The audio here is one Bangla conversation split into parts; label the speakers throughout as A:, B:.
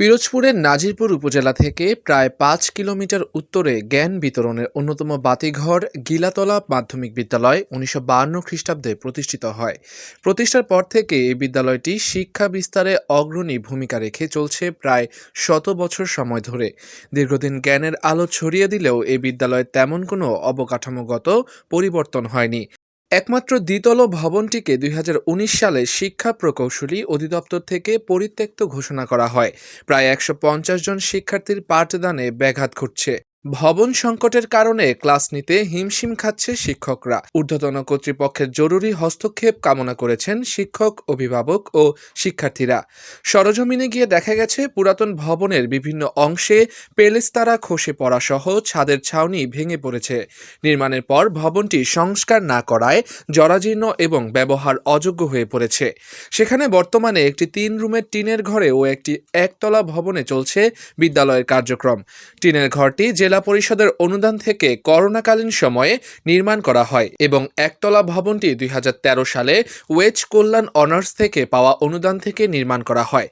A: পিরোজপুরের নাজিরপুর উপজেলা থেকে প্রায় পাঁচ কিলোমিটার উত্তরে জ্ঞান বিতরণের অন্যতম বাতিঘর গিলাতলা মাধ্যমিক বিদ্যালয় উনিশশো বাহান্ন খ্রিস্টাব্দে প্রতিষ্ঠিত হয়। প্রতিষ্ঠার পর থেকে এই বিদ্যালয়টি শিক্ষা বিস্তারে অগ্রণী ভূমিকা রেখে চলছে প্রায় শত বছর সময় ধরে। দীর্ঘদিন জ্ঞানের আলো ছড়িয়ে দিলেও এই বিদ্যালয়ে তেমন কোনো অবকাঠামোগত পরিবর্তন হয়নি। একমাত্র দ্বিতল ভবনটিকে দুই হাজার উনিশ সালে শিক্ষা প্রকৌশলী অধিদপ্তর থেকে পরিত্যক্ত ঘোষণা করা হয়। প্রায় একশো পঞ্চাশ জন শিক্ষার্থীর পাঠদানে ব্যাঘাত ঘটছে। ভবন সংকটের কারণে ক্লাস নিতে হিমশিম খাচ্ছে শিক্ষকরা। ঊর্ধ্বতন কর্তৃপক্ষের জরুরি হস্তক্ষেপ কামনা করেছেন শিক্ষক, অভিভাবক ও শিক্ষার্থীরা। সরজমিনে গিয়ে দেখা গেছে, পুরাতন ভবনের বিভিন্ন অংশে পেলেস্তারা খসে পড়া সহ ছাদের ছাউনি ভেঙে পড়েছে। নির্মাণের পর ভবনটি সংস্কার না করায় জরাজীর্ণ এবং ব্যবহার অযোগ্য হয়ে পড়েছে। সেখানে বর্তমানে একটি তিন রুমের টিনের ঘরে ও একটি একতলা ভবনে চলছে বিদ্যালয়ের কার্যক্রম। টিনের ঘরটি জেলা পরিষদের অনুদান থেকে করোনাকালীন সময়ে নির্মাণ করা হয় এবং একতলা ভবনটি দুই হাজার তেরো সালে ওয়েজ কল্যাণ অনার্স থেকে পাওয়া অনুদান থেকে নির্মাণ করা হয়।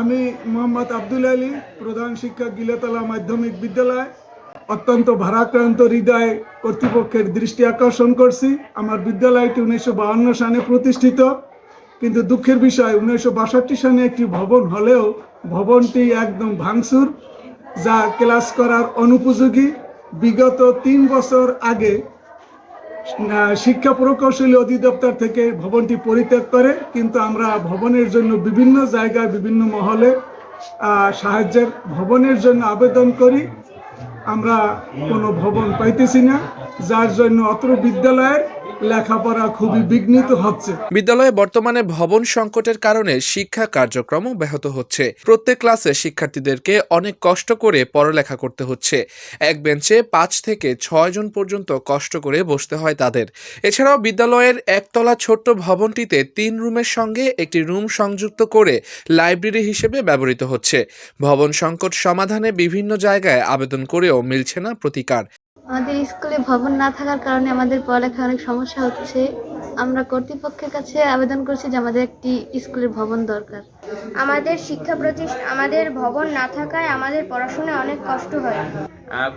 B: আমি মোহাম্মদ আব্দুল আলী, প্রধান শিক্ষক গিলাতলা মাধ্যমিক বিদ্যালয়। অত্যন্ত ভারাক্রান্ত হৃদয় কর্তৃপক্ষের দৃষ্টি আকর্ষণ করছি। আমার বিদ্যালয়টি উনিশশো সালে প্রতিষ্ঠিত। কিন্তু দুঃখের বিষয়, উনিশশো বাষট্টি সালে একটি ভবন হলেও ভবনটি একদম ভাঙচুর। যা ক্লাস করার অনুপযোগী বিগত তিন বছর আগে শিক্ষা প্রকৌশলী অধিদপ্তর থেকে ভবনটি পরিত্যাগ করে। কিন্তু আমরা ভবনের জন্য বিভিন্ন জায়গায়, বিভিন্ন মহলে সাহায্যের ভবনের জন্য আবেদন করি। আমরা কোনো ভবন পাইতেছি না, যার জন্য অত্র বিদ্যালয়ের লেখাপড়া খুবই বিঘ্নিত হচ্ছে।
A: বিদ্যালয়ে বর্তমানে ভবন সংকটের কারণে শিক্ষা কার্যক্রম ব্যাহত হচ্ছে। প্রত্যেক ক্লাসে শিক্ষার্থীদেরকে অনেক কষ্ট করে পড়ালেখা করতে হচ্ছে। এক বেঞ্চে পাঁচ থেকে ছয় জন পর্যন্ত কষ্ট করে বসতে হয় তাদের। এছাড়াও বিদ্যালয়ের একতলা ছোট্ট ভবনটিতে তিন রুমের সঙ্গে একটি রুম সংযুক্ত করে লাইব্রেরি হিসেবে ব্যবহৃত হচ্ছে। ভবন সংকট সমাধানে বিভিন্ন জায়গায় আবেদন করেও মিলছে না প্রতিকার।
C: আমাদের স্কুলে ভবন না থাকার কারণে আমাদের পড়ালেখা অনেক সমস্যা হচ্ছে। আমরা কর্তৃপক্ষের কাছে আবেদন করছি যে আমাদের একটি স্কুলের ভবন দরকার।
D: আমাদের শিক্ষা প্রতিষ্ঠান আমাদের ভবন না থাকায় আমাদের পড়াশোনায় অনেক কষ্ট হয়।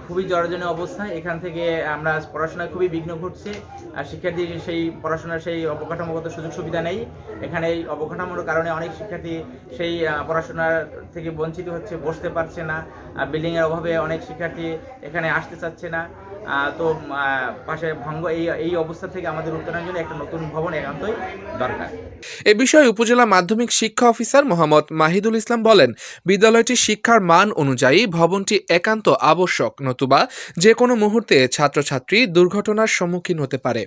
E: খুবই জর্জনে অবস্থা। এখান থেকে আমরা পড়াশোনায় খুবই বিঘ্ন ঘটছে। আর শিক্ষার্থী সেই পড়াশোনার সেই অবকাঠামোগত সুযোগ সুবিধা নেই। এখানে এই অবকাঠামোর কারণে অনেক শিক্ষার্থী সেই পড়াশোনার থেকে বঞ্চিত হচ্ছে, বসতে পারছে না। বিল্ডিংয়ের অভাবে অনেক শিক্ষার্থী এখানে আসতে চাচ্ছে না। তো পাশে ভঙ্গ এই এই অবস্থা থেকে আমাদের উত্তরণের জন্য একটা নতুন ভবন একান্তই দরকার।
A: এ বিষয়ে উপজেলা মাধ্যমিক শিক্ষা অফিসার মোহাম্মদ মাহিদুল ইসলাম বলেন, বিদ্যালয়টির শিক্ষার মান অনুযায়ী ভবনটি একান্ত আবশ্যক, নতুবা যে কোনো মুহূর্তে ছাত্রছাত্রী দুর্ঘটনার সম্মুখীন হতে পারে।